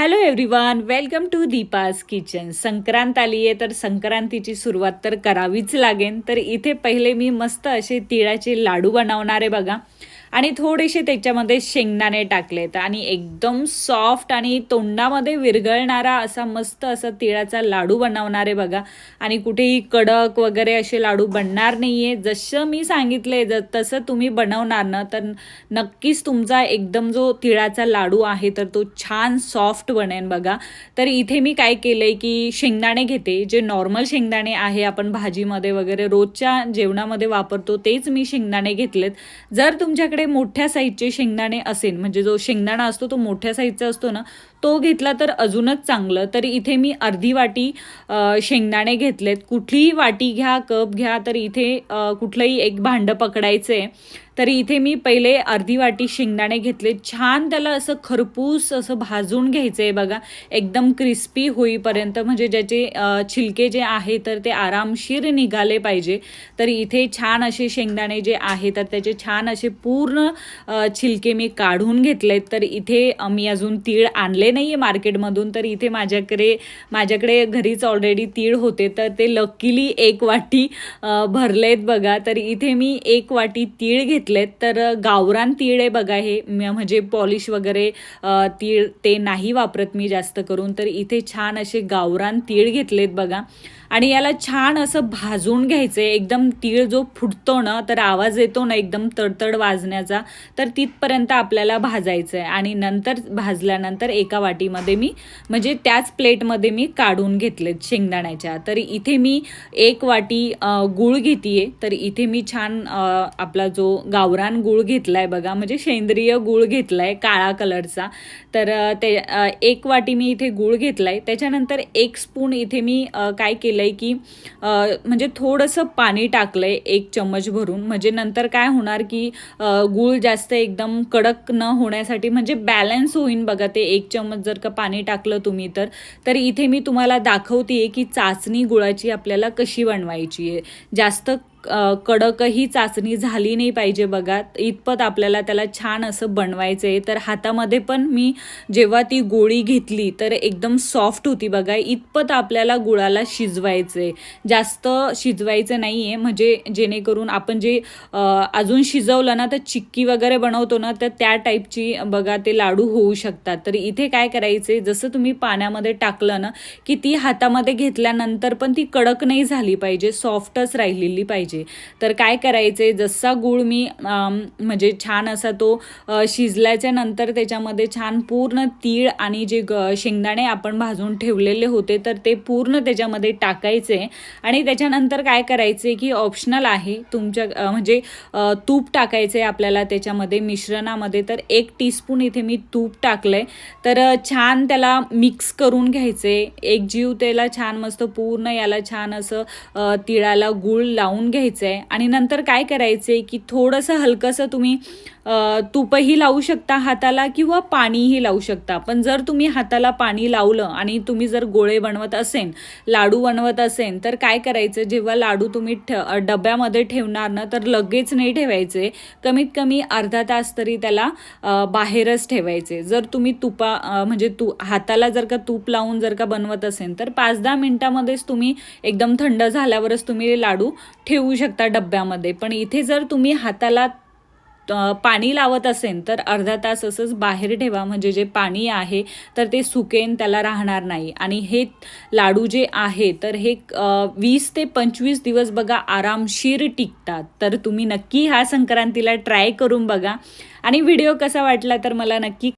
Hello everyone welcome to Deepa's kitchen Sankrant आली आहे तर संक्रांतीची सुरुवात तर करावीच लागेल. तर इथे पहिले मी मस्त असे तिळाचे लाडू बनवणार आहे बघा. आणि थोडेसे त्याच्यामध्ये शेंगदाणे टाकलेत आणि एकदम सॉफ्ट आणि तोंडामध्ये विरघळणारा असा मस्त असा तिळाचा लाडू बनवणार आहे बघा. आणि कुठेही कडक वगैरे असे लाडू बनणार नाही आहे जसं मी सांगितले ज तसं तुम्ही बनवणार ना तर नक्कीच तुमचा एकदम जो तिळाचा लाडू आहे तर तो छान सॉफ्ट बनेन बघा. तर इथे मी काय केलं आहे की शेंगदाणे घेते. जे नॉर्मल शेंगदाणे आहे आपण भाजीमध्ये वगैरे रोजच्या जेवणामध्ये वापरतो तेच मी शेंगदाणे घेतलेत. जर तुमच्याकडे मोठ्या साईजचे शेंगदाणे असेल म्हणजे जो शेंगदाणा असतो तो मोठ्या साईजचा असतो ना तो घेतला तर अजूनच चांगलं. तर इथे मी अर्धी वाटी शेंगदाणे घेतलेत. कुठलीही वाटी घ्या कप घ्या तर इथे कुठलंही एक भांडं पकडायचं. आहे तर इथे मी पहिले अर्धी वाटी शेंगदाणे घेतले छान त्याला असं खरपूस असं भाजून घ्यायचं आहे बघा. एकदम क्रिस्पी होईपर्यंत. म्हणजे ज्याचे छिलके जे आहे तर ते आरामशीर निघाले पाहिजे. तर इथे छान असे शेंगदाणे जे आहे तर त्याचे छान असे पूर्ण छिलके मी काढून घेतलेत. तर इथे मी अजून तीळ आणले नाही आहे मार्केटमधून तर इथे माझ्याकडे माझ्याकडे घरीच ऑलरेडी तीळ होते तर ते लकीली एक वाटी भरले भरलेत बघा. तर इथे मी एक वाटी तीळ घेतलेत तर गावरान तीळ आहे बघा हे. म्हणजे पॉलिश वगैरे तीळ ते नाही वापरत मी जास्त करून. तर इथे छान असे गावरान तीळ घेतलेत बघा. आणि याला छान असं भाजून घ्यायचं आहे एकदम तीळ जो फुटतो ना तर आवाज येतो ना एकदम तडतड वाजण्याचा तर तिथपर्यंत आपल्याला भाजायचं आहे आणि नंतर भाजल्यानंतर एका वाटीमध्ये मी म्हणजे त्याच प्लेटमध्ये मी काढून घेतलेत शेंगदाण्याच्या. तर इथे मी एक वाटी गूळ घेते तर इथे मी छान आपला जो गावरान गूळ घेतलाय बघा म्हणजे सेंद्रिय गूळ घेतलाय काळा कलरचा. तर ते एक वाटी मी इथे गूळ घेतलाय. त्याच्यानंतर एक स्पून इथे मी काय काय केलंय की म्हणजे थोडंसं पाणी टाकलंय एक चम्मच भरून. म्हणजे नंतर काय होणार की गूळ जास्त एकदम कडक न होण्यासाठी म्हणजे बॅलन्स होईन बघा ते एक चम्मच. जर का पाणी टाकलं तुम्ही तर तर इथे मी तुम्हाला दाखवते की चाचणी गुळाची आपल्याला कशी बनवायची आहे. जास्त कडकही चाचणी झाली नाही पाहिजे बघा. इतपत आपल्याला त्याला छान असं बनवायचं आहे तर हातामध्ये पण मी जेव्हा ती गोळी घेतली तर एकदम सॉफ्ट होती बघा. इतपत आपल्याला गुळाला शिजवायचं आहे जास्त शिजवायचं नाही आहे म्हणजे जेणेकरून आपण जे अजून शिजवलं ना तर चिक्की वगैरे बनवतो ना तर त्या टाईपची बघा ते लाडू होऊ शकतात. तर इथे काय करायचे जसं तुम्ही पाण्यामध्ये टाकलं ना की ती हातामध्ये घेतल्यानंतर पण ती कडक नाही झाली पाहिजे सॉफ्टच राहिलेली पाहिजे. तर काय करायचे? जसा गूळ मी म्हणजे छान असा तो शिजल्याच्या नंतर त्याच्यामध्ये छान पूर्ण तीळ आणि जे ग शेंगदाणे आपण भाजून ठेवलेले होते तर ते पूर्ण त्याच्यामध्ये टाकायचे. आणि त्याच्यानंतर काय करायचे की ऑप्शनल आहे तुमच्या म्हणजे तूप टाकायचं आहे आपल्याला त्याच्यामध्ये मिश्रणामध्ये. तर एक टीस्पून इथे मी तूप टाकलंय. तर छान त्याला मिक्स करून घ्यायचे. एक जीव त्याला छान मस्त पूर्ण याला छान असं तिळाला गूळ लावून घ्यायचं. आहे आणि नंतर काय करायचं आहे की थोडंसं हलकंसं तुम्ही तुपही तूपही लावू शकता हाताला किंवा पाणीही लावू शकता. पण जर तुम्ही हाताला पाणी लावलं आणि तुम्ही जर गोळे बनवत असेल लाडू बनवत असेल तर काय करायचं? जेव्हा लाडू तुम्ही ठ डब्यामध्ये ठेवणार ना तर लगेच नाही ठेवायचे. कमीत कमी अर्धा तास तरी त्याला बाहेरच ठेवायचे. जर तुम्ही तुपा म्हणजे तू हाताला जर का तूप लावून जर का बनवत असेल तर पाच दहा मिनटामध्येच तुम्ही एकदम थंड झाल्यावरच तुम्ही लाडू ठेवू शकता डब्यामध्ये. पण इथे जर तुम्ही हाताला पाणी लावत असेल तर अर्धा तास असंच बाहेर ठेवा. म्हणजे जे पाणी आहे तर ते सुकेन त्याला राहणार नाही. आणि हे लाडू जे आहे तर हे वीस ते पंचवीस दिवस बघा आरामशीर टिकतात. तर तुम्ही नक्की ह्या संक्रांतीला ट्राय करून बघा. आणि व्हिडिओ कसा वाटला तर मला नक्की